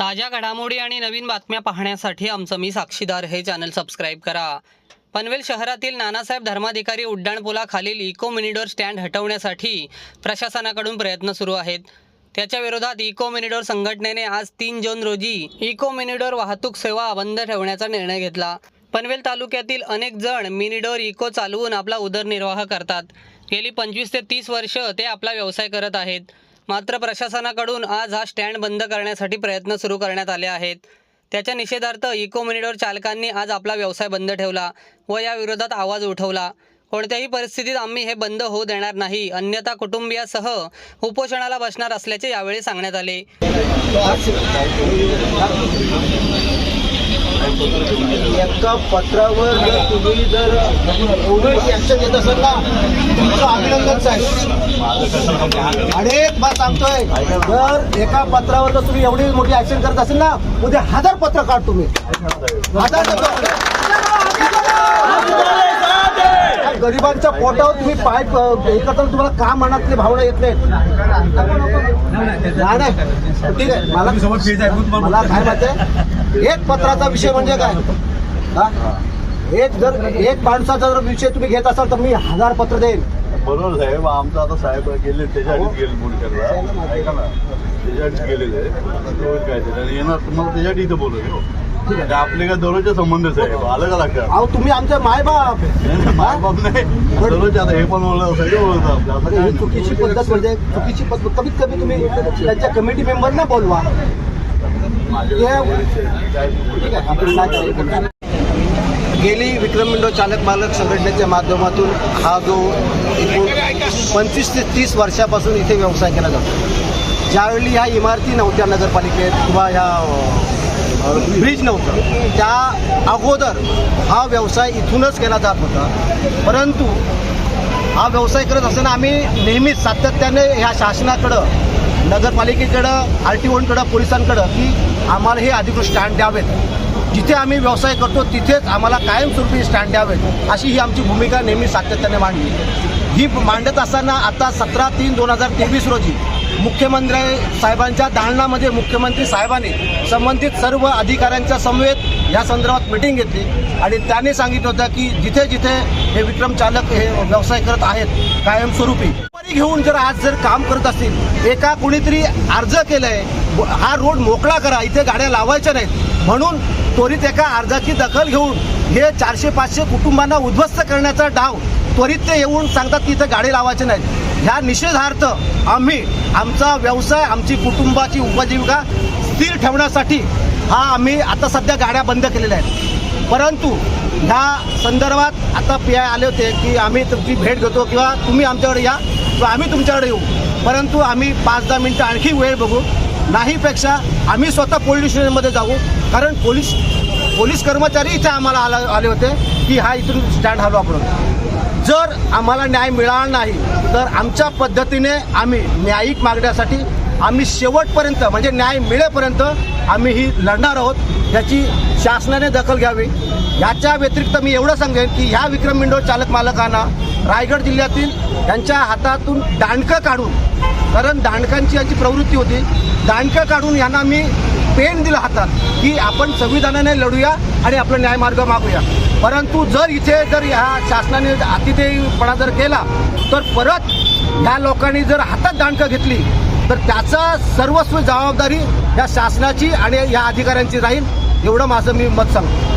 ताज्या घडामोडी आणि नवीन बातम्या पाहण्यासाठी आमचं मी साक्षीदार हे चॅनल सबस्क्राईब करा. पनवेल शहरातील नानासाहेब धर्माधिकारी उड्डाणपुलाखालील इको मिनिडोर स्टँड हटवण्यासाठी प्रशासनाकडून प्रयत्न सुरू आहेत. त्याच्या विरोधात इको मिनिडोर संघटनेने आज तीन जून रोजी इको मिनिडोर वाहतूक सेवा बंद ठेवण्याचा निर्णय घेतला. पनवेल तालुक्यातील अनेक जण मिनिडोर इको चालवून आपला उदरनिर्वाह करतात. गेली पंचवीस ते तीस वर्ष ते आपला व्यवसाय करत आहेत. मात्र प्रशासनाकडून आज हा स्टँड बंद करण्यासाठी प्रयत्न सुरू करण्यात आले आहेत. त्याच्या निषेधार्थ इको मिनिडोर चालकांनी आज आपला व्यवसाय बंद ठेवला व या विरोधात आवाज उठवला. कोणत्याही परिस्थितीत आम्ही हे बंद होऊ देणार नाही अन्यथा कुटुंबियासह उपोषणाला बसणार असल्याचे यावेळी सांगण्यात आले. एका पत्रावर जर तुम्ही जर एवढी ऍक्शन घेत असाल ना तुमचं अभिनंदनच आहे. अरे मला सांगतोय जर एका पत्रावर जर तुम्ही एवढी मोठी ऍक्शन करत असेल ना उद्या हजार पत्र काढ तुम्ही. हजार पत्र. गरिबांच्या पोटावर तुम्ही पाय हे करताना तुम्हाला का मनातली भावना येत नाहीत? नाही नाही. ठीक आहे मला मला काय माहिती आहे? एक पत्राचा विषय म्हणजे काय? हा? एक जर एक माणसाचा जर विषय तुम्ही घेत असाल तर मी हजार पत्र देईन. बरोबर साहेब आमचं आता साहेब गेले त्याच्यासाठीच गेले मुलक्याला ऐका ना त्याच्यासाठीच गेलेले. काय येणार तुम्हाला त्याच्यासाठी इथं बोलवले ते आपले काय दररोजचे संबंध साहेब. आलं का लक्षात? अहो तुम्ही आमचे मायबाप नाही, मायबाप नाही. दररोज आता हे पण बोललं सगळे आपलं काय ही नाही. चुकीची पद्धत म्हणजे चुकीची पद्धत. कमीत कमी तुम्ही त्यांच्या कमिटी मेंबरना बोलवा. ठीक आहे आपण करायचं. गेली विक्रम विंडो चालक मालक संघटनेच्या माध्यमातून हा जो एकूण पंचवीस ते तीस वर्षापासून इथे व्यवसाय केला जातो. ज्यावेळी ह्या इमारती नव्हत्या नगरपालिकेत किंवा ह्या अ, ब्रिज नव्हतं. त्या अगोदर हा व्यवसाय इथूनच केला जात होता. परंतु हा व्यवसाय करत असताना आम्ही नेहमीच सातत्याने ह्या शासनाकडं नगरपालिकेकडं आर टी ओकडं पोलिसांकडं की आम्हाला हे अधिकृत स्टँड द्यावेत. जिथे आम्ही व्यवसाय करतो तिथेच आम्हाला कायमस्वरूपी स्टँड द्यावेत अशी ही आमची भूमिका नेहमी सातत्याने मांडली. ही मांडत असताना आता सतरा तीन दोन हजार तेवीस रोजी मुख्यमंत्री साहेबांच्या दालनामध्ये मुख्यमंत्री साहेबांनी संबंधित सर्व अधिकाऱ्यांच्या समवेत या संदर्भात मीटिंग घेतली. आणि त्याने सांगितलं होतं की जिथे जिथे हे विक्रम चालक हे व्यवसाय करत आहेत कायमस्वरूपी. घेऊन जर आज जर काम करत असतील एका कुणीतरी अर्ज केलाय हा रोड मोकळा करा इथे गाड्या लावायच्या नाहीत. म्हणून त्वरित एका अर्जाची दखल घेऊन हे चारशे पाचशे कुटुंबांना उद्ध्वस्त करण्याचा डाव त्वरित ते येऊन सांगतात की इथे गाडी लावायचे नाहीत. ह्या निषेधार्थ आम्ही आमचा व्यवसाय आमची कुटुंबाची उपजीविका स्थिर ठेवण्यासाठी हा आम्ही आता सध्या गाड्या बंद केलेल्या आहेत. परंतु ह्या संदर्भात आता पी आय आले होते की आम्ही तुमची भेट घेतो किंवा तुम्ही आमच्याकडे या किंवा आम्ही तुमच्याकडे येऊ. परंतु आम्ही पाच दहा मिनटं आणखी वेळ बघू. नाहीपेक्षा आम्ही स्वतः पोलीस स्टेशनमध्ये जाऊ. कारण पोलीस पोलीस कर्मचारी इथे आम्हाला आला आले होते की हा इथून स्टँड हलवा आपण जर आम्हाला न्याय मिळाला नाही तर आमच्या पद्धतीने आम्ही न्यायिक मागण्यासाठी आम्ही शेवटपर्यंत म्हणजे न्याय मिळेपर्यंत आम्ही ही लढणार आहोत याची शासनाने दखल घ्यावी. याच्या व्यतिरिक्त मी एवढं सांगेन की ह्या विक्रम विंडो चालक मालकांना रायगड जिल्ह्यातील त्यांच्या हातातून दांडकं काढून कारण दांडकांची यांची प्रवृत्ती होती दांडकं काढून यांना मी पेन दिलं हातात की आपण संविधानाने लढूया आणि आपला न्यायमार्ग मागूया. परंतु जर इथे जर ह्या शासनाने अतिथेयपणा जर केला तर परत ह्या लोकांनी जर हातात दांडकं घेतली तर त्याचा सर्वस्व जबाबदारी या शासनाची आणि या अधिकाऱ्यांची राहील एवढं माझं मी मत सांगतो.